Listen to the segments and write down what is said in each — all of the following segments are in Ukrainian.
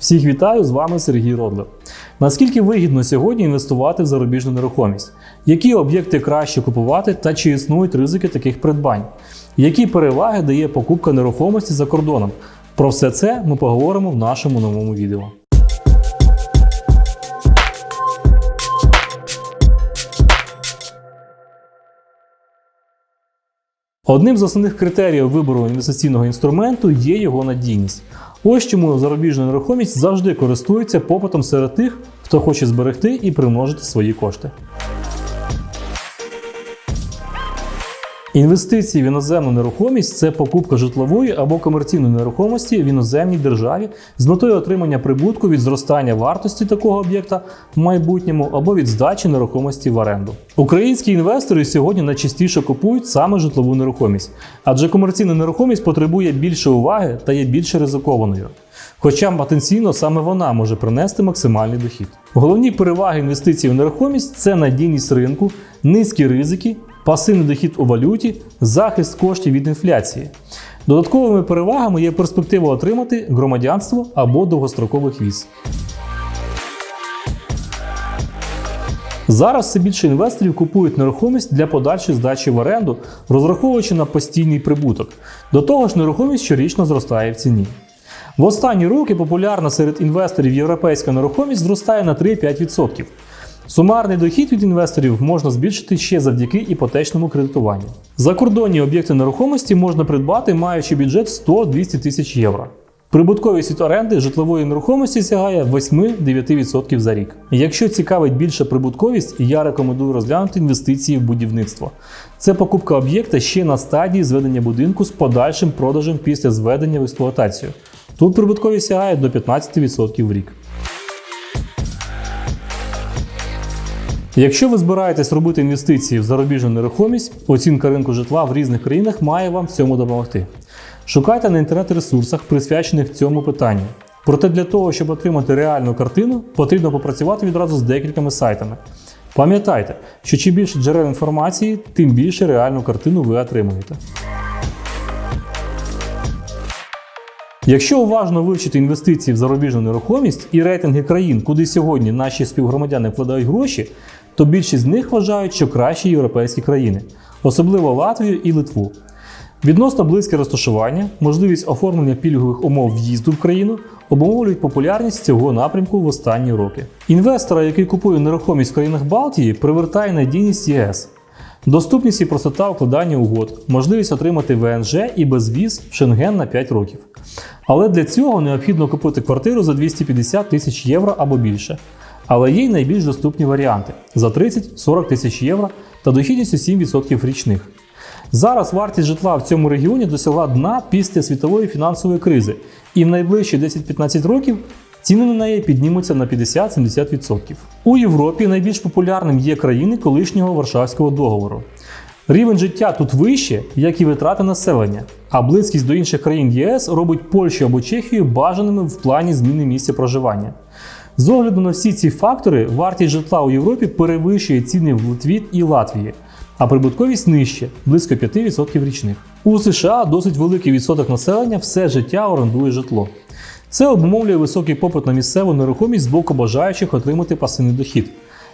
Всіх вітаю, з вами Сергій Родлер. Наскільки вигідно сьогодні інвестувати в зарубіжну нерухомість? Які об'єкти краще купувати та чи існують ризики таких придбань? Які переваги дає покупка нерухомості за кордоном? Про все це ми поговоримо в нашому новому відео. Одним з основних критеріїв вибору інвестиційного інструменту є його надійність. Ось чому зарубіжна нерухомість завжди користується попитом серед тих, хто хоче зберегти і примножити свої кошти. Інвестиції в іноземну нерухомість це покупка житлової або комерційної нерухомості в іноземній державі з метою отримання прибутку від зростання вартості такого об'єкта в майбутньому або від здачі нерухомості в оренду. Українські інвестори сьогодні найчастіше купують саме житлову нерухомість, адже комерційна нерухомість потребує більше уваги та є більш ризикованою. Хоча потенційно саме вона може принести максимальний дохід. Головні переваги інвестицій в нерухомість це надійність ринку, низькі ризики, пасивний дохід у валюті, захист коштів від інфляції. Додатковими перевагами є перспектива отримати громадянство або довгострокових віз. Зараз все більше інвесторів купують нерухомість для подальшої здачі в оренду, розраховуючи на постійний прибуток. До того ж, нерухомість щорічно зростає в ціні. В останні роки популярна серед інвесторів європейська нерухомість зростає на 3-5%. Сумарний дохід від інвесторів можна збільшити ще завдяки іпотечному кредитуванню. Закордонні об'єкти нерухомості можна придбати, маючи бюджет 100-200 тисяч євро. Прибутковість від оренди житлової нерухомості сягає 8-9% за рік. Якщо цікавить більша прибутковість, я рекомендую розглянути інвестиції в будівництво. Це покупка об'єкта ще на стадії зведення будинку з подальшим продажем після зведення в експлуатацію. Тут прибутковість сягає до 15% в рік. Якщо ви збираєтесь робити інвестиції в зарубіжну нерухомість, оцінка ринку житла в різних країнах має вам в цьому допомогти. Шукайте на інтернет-ресурсах, присвячених цьому питанню. Проте для того, щоб отримати реальну картину, потрібно попрацювати відразу з декількома сайтами. Пам'ятайте, що чим більше джерел інформації, тим більше реальну картину ви отримуєте. Якщо уважно вивчити інвестиції в зарубіжну нерухомість і рейтинги країн, куди сьогодні наші співгромадяни вкладають гроші, то більшість з них вважають, що кращі європейські країни, особливо Латвію і Литву. Відносно близьке розташування, можливість оформлення пільгових умов в'їзду в країну обумовлюють популярність цього напрямку в останні роки. Інвестора, який купує нерухомість в країнах Балтії, привертає надійність ЄС. Доступність і простота укладання угод, можливість отримати ВНЖ і безвіз в Шенген на 5 років. Але для цього необхідно купити квартиру за 250 тисяч євро або більше. Але є й найбільш доступні варіанти за 30-40 тисяч євро та дохідністю 7% річних. Зараз вартість житла в цьому регіоні досягла дна після світової фінансової кризи, і в найближчі 10-15 років ціни на неї піднімуться на 50-70%. У Європі найбільш популярним є країни колишнього Варшавського договору. Рівень життя тут вище, як і витрати населення, а близькість до інших країн ЄС робить Польщу або Чехію бажаними в плані зміни місця проживання. З огляду на всі ці фактори, вартість житла у Європі перевищує ціни в Литві і Латвії, а прибутковість нижче близько 5% річних. У США досить великий відсоток населення все життя орендує житло. Це обумовлює високий попит на місцеву нерухомість з боку бажаючих отримати пасивний дохід.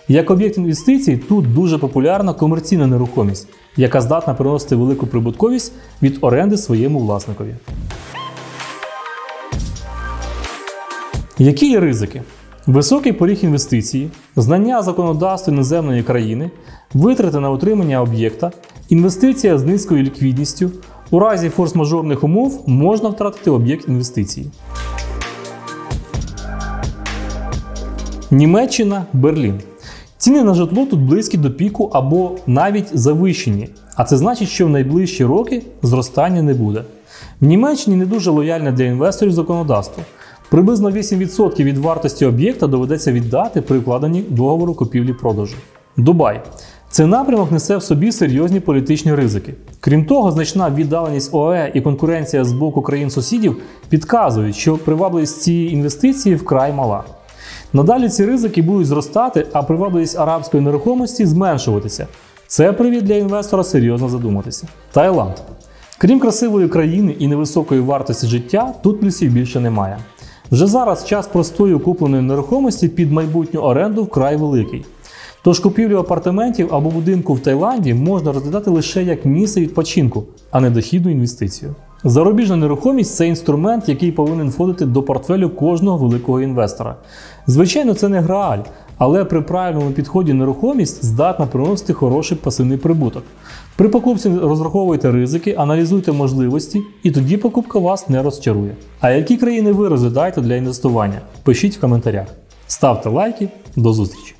Як об'єкт інвестицій, тут дуже популярна комерційна нерухомість, яка здатна приносити велику прибутковість від оренди своєму власникові. Які є ризики? Високий поріг інвестиції, знання законодавства іноземної країни, витрати на утримання об'єкта, інвестиція з низькою ліквідністю. У разі форс-мажорних умов можна втратити об'єкт інвестиції. Німеччина, Берлін. Ціни на житло тут близькі до піку або навіть завищені, а це значить, що в найближчі роки зростання не буде. В Німеччині не дуже лояльне для інвесторів законодавство. Приблизно 8% від вартості об'єкта доведеться віддати при укладенні договору купівлі-продажу. Дубай. Цей напрямок несе в собі серйозні політичні ризики. Крім того, значна віддаленість ОЕ і конкуренція з боку країн-сусідів підказують, що привабливість цієї інвестиції вкрай мала. Надалі ці ризики будуть зростати, а привабливість арабської нерухомості зменшуватися. Це привід для інвестора серйозно задуматися. Таїланд. Крім красивої країни і невисокої вартості життя, тут плюсів більше немає. Вже зараз час простої купленої нерухомості під майбутню оренду вкрай великий. Тож купівлю апартаментів або будинку в Таїланді можна розглядати лише як місце відпочинку, а не дохідну інвестицію. Зарубіжна нерухомість це інструмент, який повинен входити до портфелю кожного великого інвестора. Звичайно, це не грааль, але при правильному підході нерухомість здатна приносити хороший пасивний прибуток. При покупці розраховуйте ризики, аналізуйте можливості, і тоді покупка вас не розчарує. А які країни ви розглядаєте для інвестування? Пишіть в коментарях. Ставте лайки, до зустрічі!